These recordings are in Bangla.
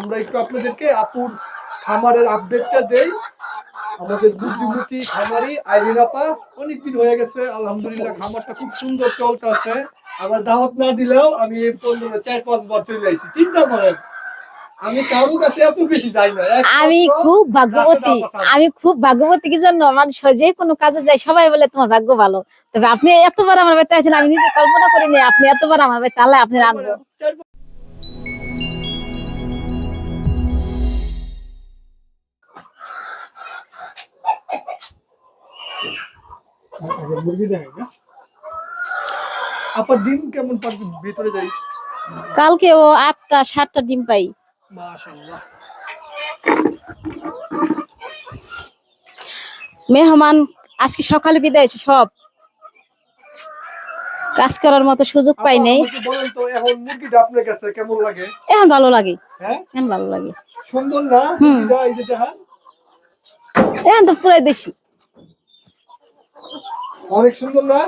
আমরা একটু আপনাদেরকে আপুর খামারের আপডেটটা দেই। আমাদের বুদ্ধিমতী খামারি আইরিন আপা অনেকদিন হয়ে গেছে আলহামদুলিল্লাহ খামারটা খুব সুন্দর চলতেছে। আমার দাওয়াত না দিলেও আমি এই পনেরো চার পাঁচ বার চলে আসছি চিন্তা করেন আমি কারোর কাছে এত বেশি যাই না। আমি খুব ভাগ্যবতী। আমি খুব ভাগ্যবতী কি জন্য? মানুষ যে কোনো কাজে যায় সবাই বলে তোমার ভাগ্য ভালো। তবে আপনি এতবার আমার বাড়িতে আছেন আমি নিজে কল্পনা করিনি আপনি এতবার আমার বাড়িতে আল্লাহ আপনি আনব। মুরগি দেখাই না? আপার ডিম কেমন পার ভিতরে যাই। কালকে ও আটটা সাতটা ডিম পাই। মাশাআল্লাহ। মেহমান আজকে সকালে বিদায় হয়েছে সব। কাজ করার মতো সুযোগ পাই নাই। আমাকে এখন মুরগিটা আপনার কাছে কেমন লাগে? এখন ভালো লাগে। হ্যাঁ? এখন ভালো লাগে। সুন্দর না হুম। মুরগিটা এই যে দেখেন এখন তো পুরাই দেশি। অনেক সুন্দর না?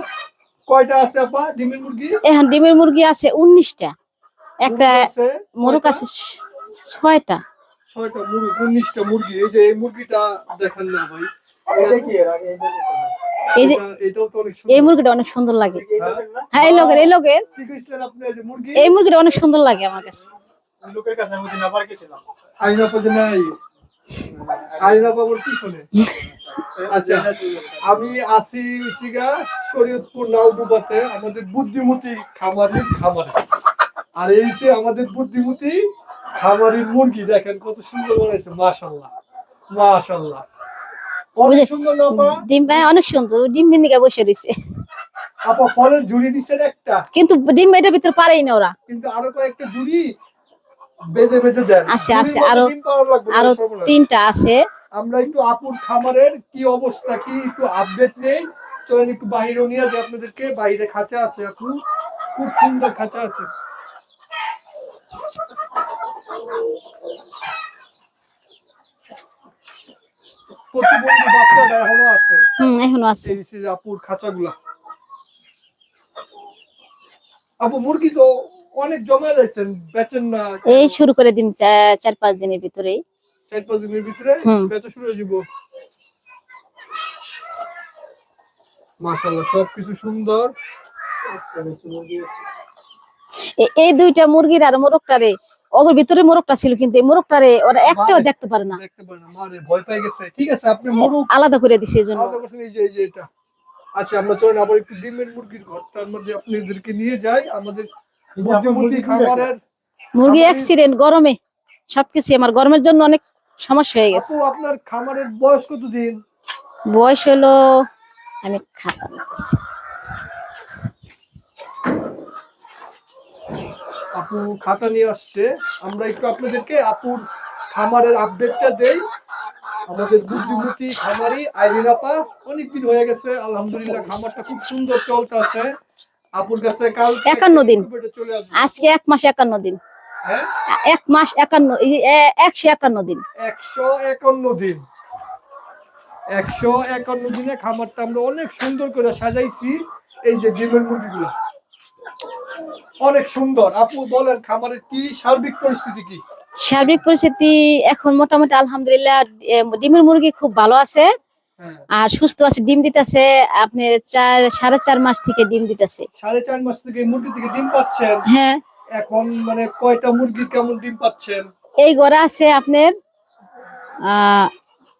কয়টা আছে আপা? ডিমের মুরগি? এখন ডিমের মুরগি আছে উনিশটা। একটা মুরগি আছে ছয়টা। ছয়টা মুরগি উনিশটা মুরগি। এই যে এই মুরগিটা দেখেন না ভাই। এই যে এটা- এটাও তো অনেক এই সুন্দর মুরগিটা অনেক সুন্দর লাগে। হ্যাঁ? এই লোকের এই লোকের। এই মুরগিটা অনেক সুন্দর লাগে আমার কাছে। লোকের কাছে আমি দিন আবার গেছিলাম। আইনা পাজে নাই। আইনা বাবুর পিছনে আচ্ছা আমি আসি সিগা শরীয়তপুর নাউডুবাতে আমাদের বুদ্ধিমতী খামারির খামারে। আর এই আমাদের বুদ্ধিমতী খামারির মুরগি দেখেন কত সুন্দর বানাইছে মাশাল্লাহ মাশাল্লাহ অনেক সুন্দর না আপা ডিম পায় অনেক সুন্দর ডিম বিন্দিকা বসে রয়েছে আপা ফলের ঝুড়ি দিচ্ছেন একটা। কিন্তু ডিম এটার ভিতরে পারেই না ওরা। কিন্তু আরও কয়েকটা ঝুড়ি বেঁধে বেঁধে দেন। আছে, আছে, আরো- আরও তিনটা আছে। আমরা একটু আপুর খামারের কি অবস্থা কি একটু আপডেট নেই। চলেন একটু বাইরেও নিয়ে যাই আপনাদেরকে। বাইরে খাঁচা আছে আপু। খুব সুন্দর খাঁচা আছে। প্রতিবন্ধী বাচ্চাটা এখনও আছে? হুম এখনও আছে। এই যে আপুর খাঁচাগুলা। আপু মুরগি তো অনেক জমা রয়েছেন বেচেন না এই শুরু করে দিন চার পাঁচ দিনের ভিতরেই। চার পাঁচ দিনের ভিতরে। বেচা শুরু হয়ে যাব। মাশাল্লাহ সবকিছু সুন্দর। এই দুইটা মুরগির আর মোরগটারে ওর ভিতরে মোরগটা ছিল কিন্তু এই মোরগটারে ওরা একটাও দেখতে পারে না। দেখতে পারেন মারে ভয় পেয়ে গেছে। ঠিক আছে আপনি মুরগ আলাদা করে দিছে এই জন্য। আলাদা করছেন এই যে এই যে এটা। আচ্ছা আমরা চলেন আবার একটু ডিমের মুরগির ঘরটার মধ্যে আপনাদেরকে নিয়ে যাই আমাদের খামারের মুরগি অ্যাক্সিডেন্ট গরমে সবকিছু আমার। গরমের জন্য অনেক সমস্যা হয়ে গেছে। আপনার খামারের বয়স কত দিন বয়স হলো আমি খাতা নিতেছি আপু খাতা নিয়ে আসছে। আমরা একটু আপনাদেরকে আপুর খামারের আপডেটটা দেই। আমাদের বুদ্ধিমতী খামারি আইরিন আপা অনেকদিন হয়ে গেছে। আলহামদুলিল্লাহ খামারটা খুব সুন্দর চলতেছে আপুর কাছে কাল দিন। আজকে এক মাস একান্ন দিন। হ্যাঁ? এক মাস একান্ন এই যে এ- একশো একান্ন দিন। একশো একান্ন দিন। একশো একান্ন দিনে খামারটা আমরা অনেক সুন্দর করে সাজাইছি এই যে ডিমের মুরগিগুলো। অনেক সুন্দর। আপু বলেন খামারের কি সার্বিক পরিস্থিতি কি? সার্বিক পরিস্থিতি এখন মোটামুটি আলহামদুলিল্লাহ ডিমের মুরগি খুব ভালো আছে। আর সুস্থ আছে ডিম দিতেছে আপনি চার সাড়ে চার মাস থেকে ডিম দিতেছে। সাড়ে চার মাস থেকে মুরগি থেকে ডিম পাচ্ছেন? হ্যাঁ। এখন মানে কয়টা মুরগি কেমন ডিম পাচ্ছেন? এই গড়া আছে আপনার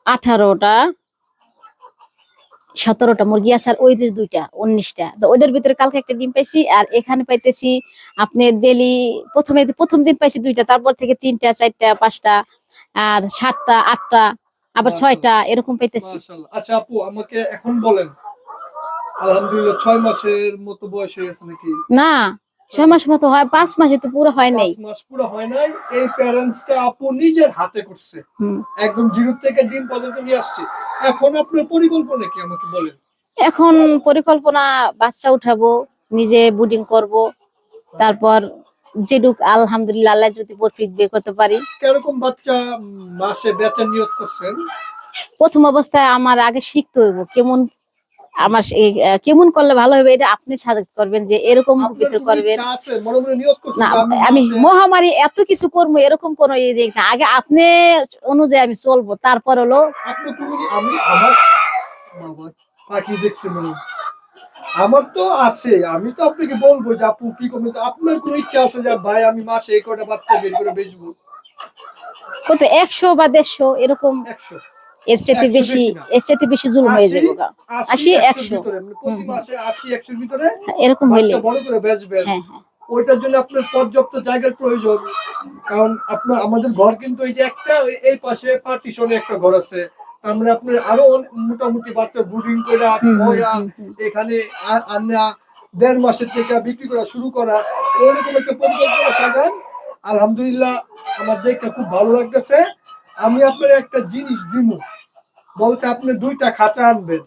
আঠারোটা সতেরোটা মুরগি আছে আর ওই দুইটা উনিশটা। তো ওইটার ভিতরে কালকে একটা ডিম পাইছি আর এখানে পাইতেছি আপনার ডেলি প্রথমে প্রথম দিন পাইছি দুইটা তারপর থেকে তিনটা চারটা পাঁচটা আর সাতটা আটটা আবার ছয়টা এরকম পাইতেছি। আচ্ছা আপু আমাকে এখন বলেন। আলহামদুলিল্লাহ ছয় মাসের মতো বয়স হয়ে গেছে নাকি? না ছয় মাস মতো হয় পাঁচ মাসে তো পুরো হয় নাই। মাস পুরো হয় নাই। এই প্যারেন্টসটা আপু নিজের হাতে করছে। একদম জিরো থেকে ডিম পর্যন্ত নিয়ে আসছে। এখন আপনার পরিকল্পনা কি আমাকে বলেন? এখন পরিকল্পনা বাচ্চা উঠাবো নিজে বুডিং করব তারপর যেটুক আলহামদুলিল্লাহ আল্লাহ যদি প্রফিট বের করতে পারি। কীরকম বাচ্চা মাসে বেচা নিয়ত করছেন? প্রথম অবস্থায় আমার আগে শিখতে হইব কেমন আমার কেমন করলে ভালো হবে এটা আপনি সাজেস্ট করবেন যে এরকম ভিতর করবেন। না আমি মহামারী এত কিছু করব এরকম কোনো ইয়ে দেখ না। আগে আপনি অনুযায়ী আমি চলবো তারপর হলো আপনি আমি আমার পাখি দেখছে। আমার তো আছে আমি তো আপনাকে বলব যে আপু কি করবেন? আপনার কোনো ইচ্ছা আছে যে ভাই আমি মাসে এই কটা বাচ্চা বের করে বেচবো? কত একশো বা দেড়শো এরকম একশো। এর চেয়ে বেশি এর চেয়ে বেশি জুলুম হয়ে যাবে আশি, একশো। মানে প্রতি। মাসে আশি একশোর ভিতরে এরকম হইলে। বড় করে বেচবেন হ্যাঁ হ্যাঁ। ওইটার জন্য আপনার পর্যাপ্ত জায়গার প্রয়োজন। কারণ আপনার আমাদের ঘর কিন্তু এই যে একটা এই পাশে পার্টিশনে একটা ঘর আছে। মানে আপনার আরও মোটামুটি বাচ্চা ব্রুডিং করে খোয়া। এখানে আ- আনা দেড় মাসের থেকে বিক্রি করা শুরু করা এরকম একটা পরিকল্পনা সাজান। আলহামদুলিল্লাহ আমার দেখতে খুব ভালো লাগতেছে। আমি আপনার একটা জিনিস দিব। বলতে আপনি দুইটা খাঁচা আনবেন।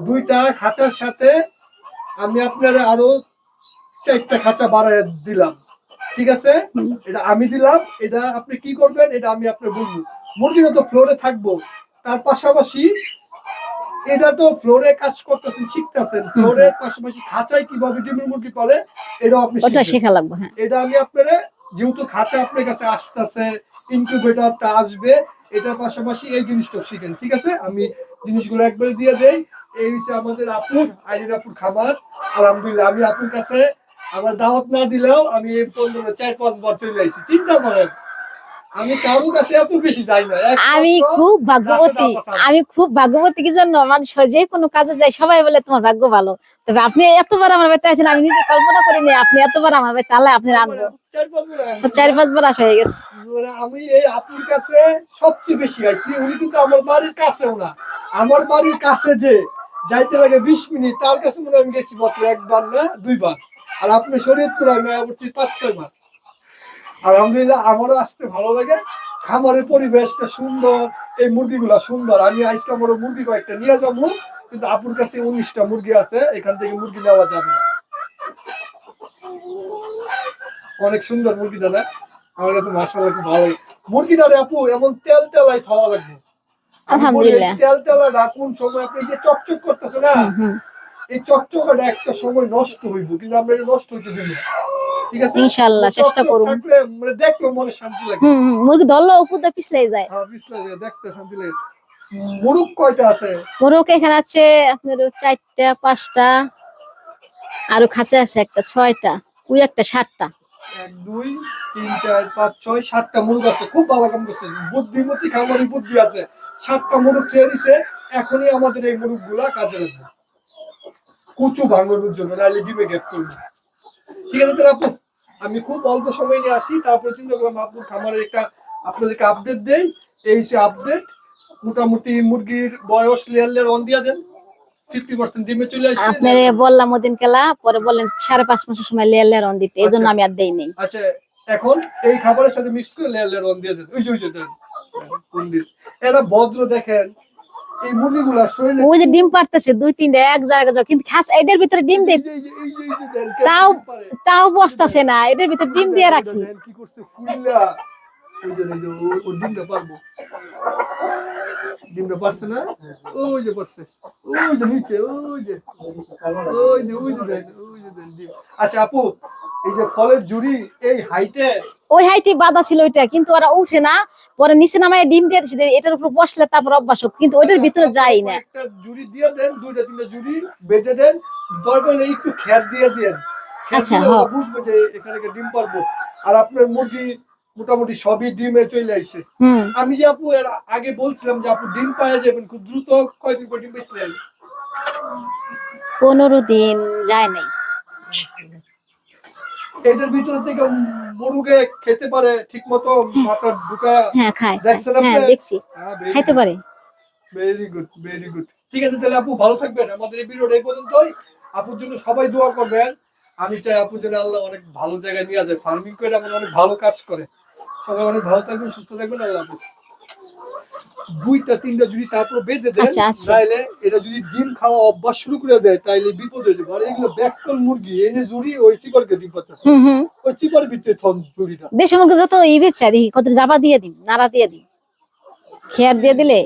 দুইটা খাঁচার সাথে আমি আপনার আরও চারটা খাঁচা বাড়ায় দিলাম। ঠিক আছে? এটা আমি দিলাম। এটা আপনি কি করবেন? এটা আমি আপনার বলব। মুরগিরা তো ফ্লোরে থাকব। তার পাশাপাশি এটা তো ফ্লোরে কাজ করতেছেন শিখতেছেন। ফ্লোরের পাশাপাশি খাঁচায় কীভাবে ডিমের মুরগি পালে এটাও আপনি ওটা শেখা লাগবে হ্যাঁ। এটা আমি আপনারে যেহেতু খাঁচা আপনার কাছে আসতেছে ইনকিউবেটরটা আসবে এটার পাশাপাশি এই জিনিসটা শিখেন ঠিক আছে? আমি জিনিসগুলো একবারে দিয়ে দেই। এই হচ্ছে আমাদের আপুর আইরিন আপুর খাবার। আলহামদুলিল্লাহ আমি আপুর কাছে আমার দাওয়াত না দিলেও আমি এই পনেরো চার পাঁচ বার চলে আসছি চিন্তা করেন আমি যাই খুব ভাগ্যবতী আমি খুব ভাগ্যবতী কি জন্য মানুষ যে কোনো কাজে যায় সবাই বলে তোমার ভাগ্য ভালো। তবে আপনি এতবার আমার বাড়িতে আছেন আমি নিজে কল্পনা করিনি আপনি এতবার আমার বাড়িতে আল্লাহ আপনি আনব চার পাঁচ বার আসা হয়ে গেছে। আমি এই আপুর কাছে সবচেয়ে বেশি আইছি উনি কিন্তু আমার বাড়ির কাছেও না। আমার বাড়ির কাছে যে যাইতে লাগে বিশ মিনিট তার কাছে মনে আমি গেছি মাত্র একবার না দুইবার। আর আপনি শরীয়তপুর আমি আবার পাঁচ ছয় বার। আলহামদুলিল্লাহ আমারও আসতে ভালো লাগে। খামারের পরিবেশটা সুন্দর এই মুরগিগুলা সুন্দর। আমি আজকে আমার মুরগি কয়েকটা নিয়ে যাব কিন্তু আপুর কাছে উনিশটা মুরগি আছে এখান থেকে মুরগি নেওয়া যাবে না। অনেক সুন্দর মুরগি দাদা। আমার কাছে মাসাল্লাহ খুব ভালো লাগে মুরগি দাদা আপু এমন তেল তেলাই খাওয়া লাগবে। আলহামদুলিল্লাহ। তেল তেলা রাখুন সময় আপনি যে চকচক করতেছে না হুম। এই চকচকাটা একটা সময় নষ্ট হইব কিন্তু আমরা এটা নষ্ট হইতে দিব না। ইনশাআল্লাহ, চেষ্টা। থাকলে মানে দেখলে মনে শান্তি লাগে। হুম মুরগি ধরলো উপর দিয়ে পিছলে যায়। হ্যাঁ পিছলে যায়, দেখতে শান্তি লাগে। মুরুগ কয়টা আছে? মোরগ এখানে আছে আপনার চারটা পাঁচটা আরও খাঁচা আছে একটা ছয়টা ওই একটা সাতটা। দুই তিন চার পাঁচ ছয় সাতটা মুরগ আছে। খুব ভালো কাম করছে। বুদ্ধিমতী খামারি বুদ্ধি আছে। সাতটা মুরগ খেয়ে দিছে। এখনই আমাদের এই মুরগগুলা কাজে লাগবে। কুচু ভাঙানোর জন্য নাহলে ডিমে গেট করবে। ঠিক আছে তাহলে আপু? আমি খুব অল্প সময় নিয়ে আসি তারপরে চিন্তা করলাম আপুর খামারের একটা আপনাদেরকে আপডেট দেই। এই সে আপডেট মোটামুটি মুরগির বয়স লেয়ার লেয়ার অন দিয়া দেন। আপনার বললাম ওদিন কেলা পরে বললেন সাড়ে পাঁচ মাসের সময় লেয়ার লেয়ার অন দিতে এই জন্য আমি আর দেই নেই। আচ্ছা এখন এই খাবারের সাথে মিক্স করে লেয়ার লেয়ার অন দিয়ে দেন। ওই যে যে এরা ভদ্র দেখেন। এই মুরগিগুলা শরীরে ওই যে ডিম পারতেছে দুই তিনটা এক জায়গায় কিন্তু খাস এটার ভিতরে ডিম দেন, তাও তাও বসতাছে না এটার ভিতরে ডিম দিয়ে রাখি। কি করছে ফুললা ওই যে এই যে ও- ও ডিমটা পারব। ডিমটা পারছে না? ওই যে পারছে ওই যে নিচে ওই যে। ওই যে ওই যে দেন ওই যে দেন ডিম। আচ্ছা আপু এই যে ফলের জুড়ি এই হাইটে ওই হাইটি বাধা ছিল ওইটা কিন্তু ওরা উঠে না পরে নিচে নামায় ডিম দিয়ে দিচ্ছে এটার উপর বসলে তারপর অভ্যাস হোক কিন্তু ওইটার ভিতরে যাই না। একটা জুড়ি দিয়ে দেন দুইটা তিনটা জুড়ি বেঁধে দেন দরকার একটু খ্যার দিয়ে দেন। আচ্ছা, হ্যাঁ। ওরা যে এখানে ডিম পারব আর আপনার মুরগি মোটামুটি সবই ডিমে চলে আসছে আমি যে আপু এর আগে বলছিলাম যে আপু ডিম পাওয়া যাবেন খুব দ্রুত কয়দিন পর ডিম পেয়েছিলেন পনেরো দিন যায় নাই। এটার ভিতরে থেকে মুরুগে খেতে পারে ঠিক মতো মাথা ঢুকা। হ্যাঁ খায় হ্যাঁ দেখছি। খাইতে পারে। ভেরি গুড ভেরি গুড ঠিক আছে তাহলে আপু ভালো থাকবেন। আমাদের এই ভিডিওটা এই পর্যন্তই। আপুর জন্য সবাই দোয়া করবেন। আমি চাই আপু যেন আল্লাহ অনেক ভালো জায়গায় নিয়ে যায়। ফার্মিং করে এমন অনেক ভালো কাজ করে। সবাই অনেক ভালো থাকবেন সুস্থ থাকবেন আল্লাহ হাফিজ। দুইটা তিনটা যদি তারপর বেঁধে দেয় আচ্ছা, আচ্ছা। এটা যদি ডিম খাওয়া অভ্যাস শুরু করে দেয় তাহলে বিপদ হয়ে যাবে। আর এগুলো ব্যাকল মুরগি এনে জুড়ি ওই চিপারকে ডিম পাচ্ছে ওই চিপার ভিতরে থন জুড়িটা। দেশে মুরগি যত ই বেচছে দেখি কত জাবা দিয়ে দিন নাড়া দিয়ে দিন খেয়ার দিয়ে দিলে